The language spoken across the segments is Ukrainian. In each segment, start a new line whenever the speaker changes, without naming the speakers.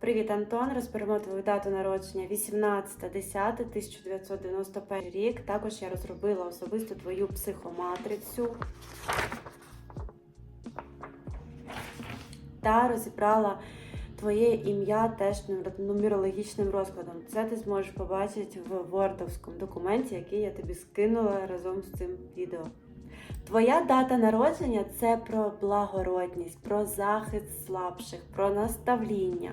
Привіт, Антон. Розберемо твою дату народження 18.10.1991 рік. Також я розробила особисто твою психоматрицю та розібрала твоє ім'я теж нумер- нумерологічним розкладом. Це ти зможеш побачити в вордовському документі, який я тобі скинула разом з цим відео. Твоя дата народження це про благородність, про захист слабших, про наставління.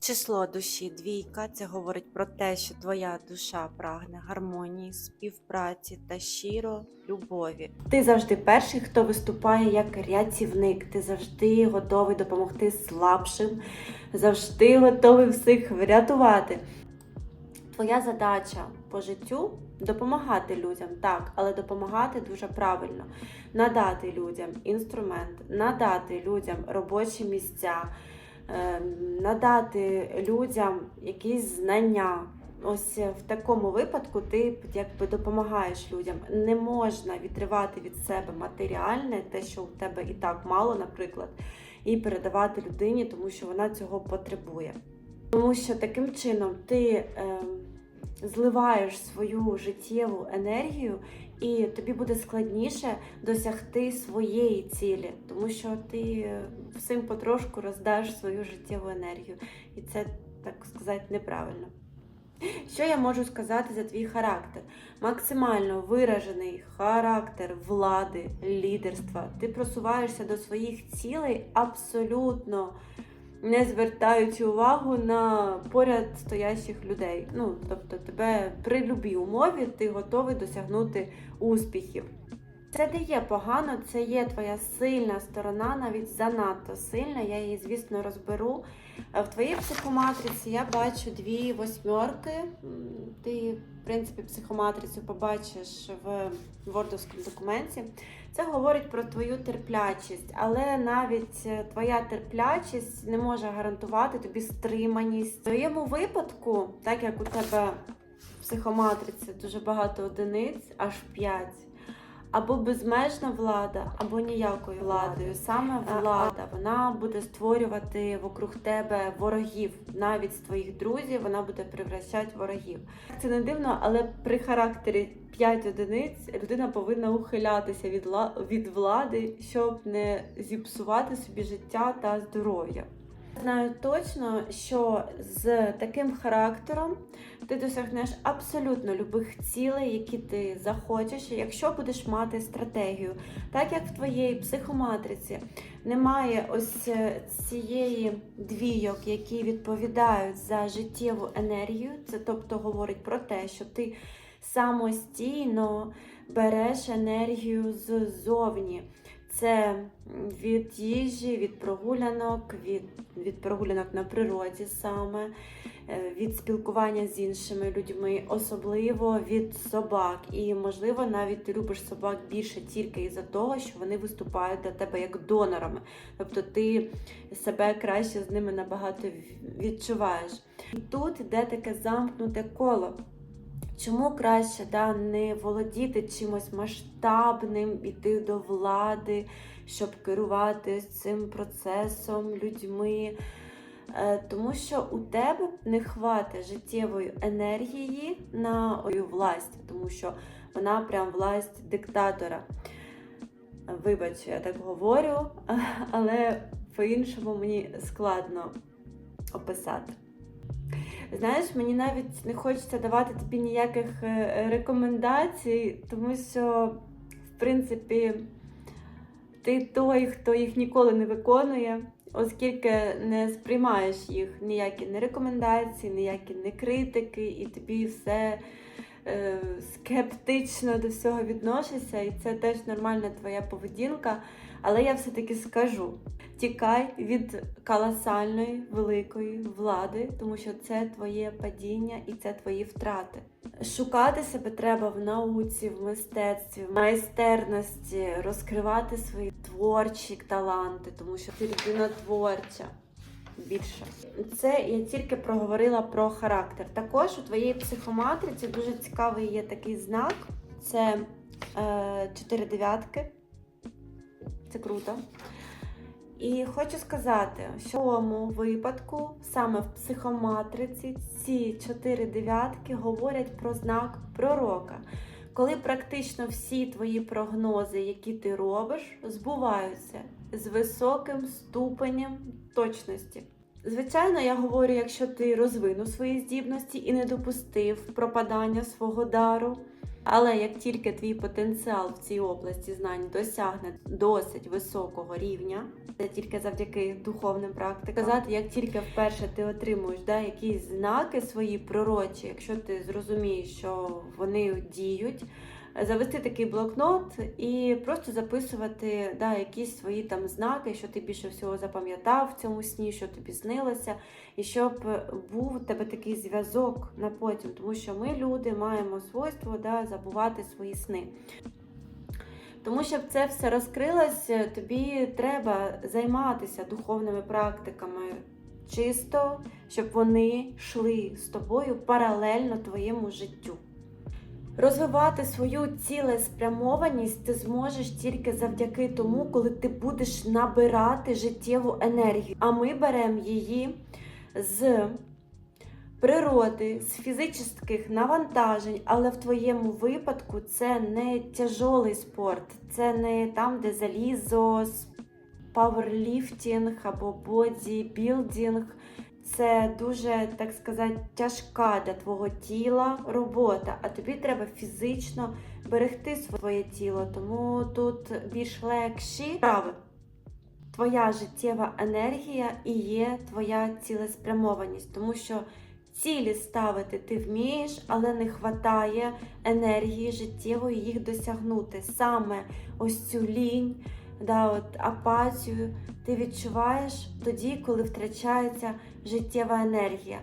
Число душі двійка це говорить про те, що твоя душа прагне гармонії, співпраці та щиро любові. Ти завжди перший, хто виступає як рятівник. Ти завжди готовий допомогти слабшим, завжди готовий всіх врятувати. Твоя задача по життю допомагати людям, так, але допомагати дуже правильно, надати людям інструмент, надати людям робочі місця, е, надати людям якісь знання. Ось в такому випадку ти якби допомагаєш людям. Не можна відривати від себе матеріальне, те, що у тебе і так мало, наприклад, і передавати людині, тому що вона цього потребує. Тому що таким чином ти ем, зливаєш свою життєву енергію, і тобі буде складніше досягти своєї цілі, тому що ти всім потрошку роздаш свою життєву енергію, і це так сказати неправильно. Що я можу сказати за твій характер? Максимально виражений характер влади, лідерства. Ти просуваєшся до своїх цілей абсолютно не звертаючи увагу на поряд стоящих людей. Ну, тобто, тебе при любій умові ти готовий досягнути успіхів. Це не є погано, це є твоя сильна сторона, навіть занадто сильна. Я її, звісно, розберу. Е, В твоїй психоматриці я бачу дві восьмерки. Ти, в принципі, психоматрицю побачиш в вордовському документі. Це говорить про твою терплячість, але навіть е, твоя терплячість не може гарантувати тобі стриманість. В твоєму випадку, так як у тебе в психоматриці дуже багато одиниць, аж 5, або безмежна влада, або ніякою владою. Саме влада вона буде створювати вокруг тебе ворогів, навіть з твоїх друзів вона буде превращати ворогів. Це не дивно, але при характері 5 одиниць людина повинна ухилятися від, від влади, щоб не зіпсувати собі життя та здоров'я. Знаю точно, що з таким характером ти досягнеш абсолютно любих цілей, які ти захочеш, якщо будеш мати стратегію. Так як в твоєї психоматриці немає ось е, цієї двійок, які відповідають за життєву енергію, це тобто говорить про те, що ти самостійно береш енергію ззовні. Це від їжі, від прогулянок, від, від прогулянок на природі саме, е, від спілкування з іншими людьми, особливо від собак. І, можливо, навіть ти любиш собак більше тільки із-за того, що вони виступають для тебе як донорами. Тобто ти себе краще з ними набагато відчуваєш. І тут іде таке замкнуте коло. Чому краще да, не володіти чимось масштабним, іти до влади, щоб керувати цим процесом, людьми? Е, Тому що у тебе не хватить життєвої енергії на власть, тому що вона прям власть диктатора. Вибач, я так говорю, але по-іншому мені складно описати. Знаєш, мені навіть не хочеться давати тобі ніяких е, рекомендацій, тому що, в принципі, ти той, хто їх ніколи не виконує, оскільки не сприймаєш їх ніякі не рекомендації, ніякі не критики, і тобі все скептично до всього відносишся, і це теж нормальна твоя поведінка. Але я все-таки скажу: тікай від колосальної великої влади, тому що це твоє падіння і це твої втрати. Шукати себе треба в науці, в мистецтві, в майстерності, розкривати свої творчі таланти, тому що ти людина творча. Більше це я тільки проговорила про характер. Також у твоєї психоматриці дуже цікавий є такий знак: це е, чотири дев'ятки. це круто. І хочу сказати, що в цьому випадку, саме в психоматриці, ці чотири дев'ятки говорять про знак пророка, коли практично всі твої прогнози, які ти робиш, збуваються з високим ступенем точності. Звичайно, я говорю, якщо ти розвинув свої здібності і не допустив пропадання свого дару. Але як тільки твій потенціал в цій області знань досягне досить високого рівня, це тільки завдяки духовним практикам, казати, як тільки вперше ти отримуєш да, якісь знаки свої пророчі, якщо ти зрозумієш, що вони діють, завести такий блокнот і просто записувати да, якісь свої там знаки, що ти більше всього запам'ятав в цьому сні, що тобі снилося, і щоб був у тебе такий зв'язок на потім, тому що ми, люди, маємо свойство да, забувати свої сни. Тому щоб це все розкрилось, тобі треба займатися духовними практиками чисто, щоб вони йшли з тобою паралельно твоєму життю. Розвивати свою цілеспрямованість ти зможеш тільки завдяки тому, коли ти будеш набирати життєву енергію. А ми беремо її з природи, з фізичних навантажень, але в твоєму випадку це не тяжолий спорт, це не там, де залізо, пауерліфтінг або бодібілдинг. Це дуже, так сказати, тяжка для твого тіла робота, а тобі треба фізично берегти своє тіло, тому тут більш легші справи. Твоя життєва енергія і є твоя цілеспрямованість, тому що цілі ставити ти вмієш, але не вистачає енергії життєвої їх досягнути. Саме ось цю лінь, да, от, апатію ти відчуваєш тоді, коли втрачається життєва енергія.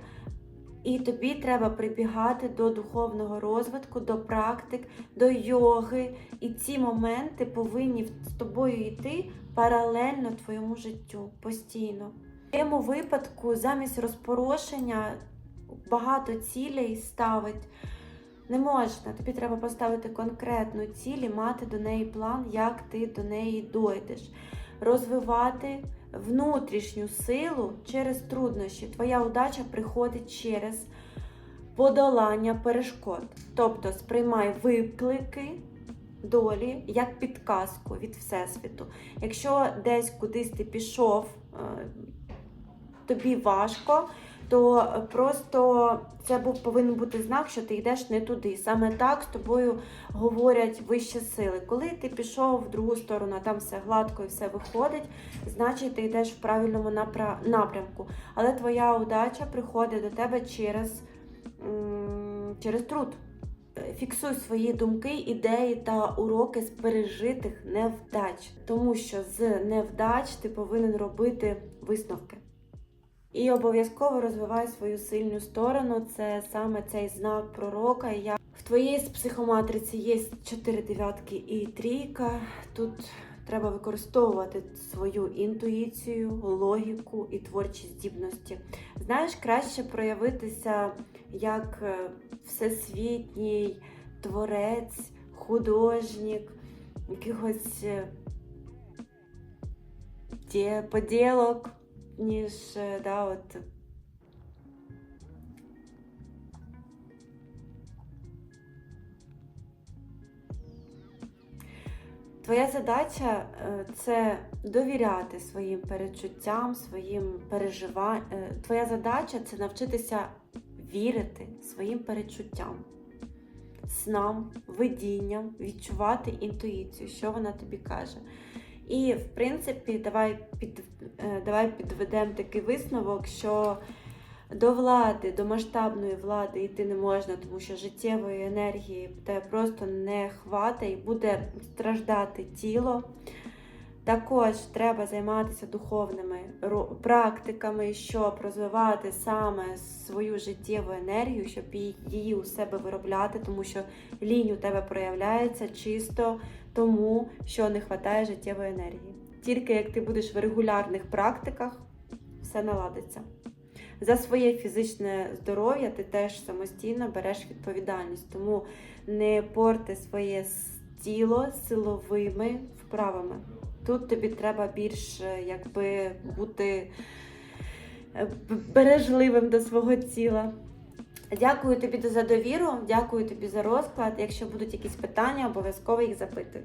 І тобі треба прибігати до духовного розвитку, до практик, до йоги. І ці моменти повинні з тобою йти паралельно твоєму життю постійно. В цьому випадку замість розпорошення багато цілей ставить не можна. Тобі треба поставити конкретну ціль і мати до неї план, як ти до неї дойдеш. Розвивати внутрішню силу через труднощі. Твоя удача приходить через подолання перешкод. Тобто сприймай виклики долі як підказку від Всесвіту. Якщо десь кудись ти пішов, е, тобі важко, то просто це був повинен бути знак, що ти йдеш не туди. Саме так з тобою говорять вищі сили. Коли ти пішов в другу сторону, а там все гладко і все виходить, значить ти йдеш в правильному напрямку. Але твоя удача приходить до тебе через, через труд. Фіксуй свої думки, ідеї та уроки з пережитих невдач, тому що з невдач ти повинен робити висновки. І обов'язково розвивай свою сильну сторону. Це саме цей знак пророка. Я в твоїй психоматриці є чотири дев'ятки і трійка. Тут треба використовувати свою інтуїцію, логіку і творчі здібності. Знаєш, краще проявитися як е, всесвітній творець, художник, якихось е, поділок, ніж е, да, от. Твоя задача е, це довіряти своїм перечуттям, своїм переживанням. Твоя задача це навчитися вірити своїм перечуттям, снам, видінням, відчувати інтуїцію, що вона тобі каже. І, в принципі, давай під, е, давай підведемо такий висновок, що до влади, до масштабної влади йти не можна, тому що життєвої енергії тебе просто не хватить і буде страждати тіло. Також треба займатися духовними практиками, щоб розвивати саме свою життєву енергію, щоб її у себе виробляти, тому що лінь у тебе проявляється чисто тому, що не вистачає життєвої енергії. Тільки як ти будеш в регулярних практиках, все наладиться. За своє фізичне здоров'я ти теж самостійно береш відповідальність, тому не порти своє тіло силовими вправами. Тут тобі треба більш якби бути е, бережливим до свого тіла. Дякую тобі за довіру, дякую тобі за розклад. Якщо будуть якісь питання, обов'язково їх запитуй.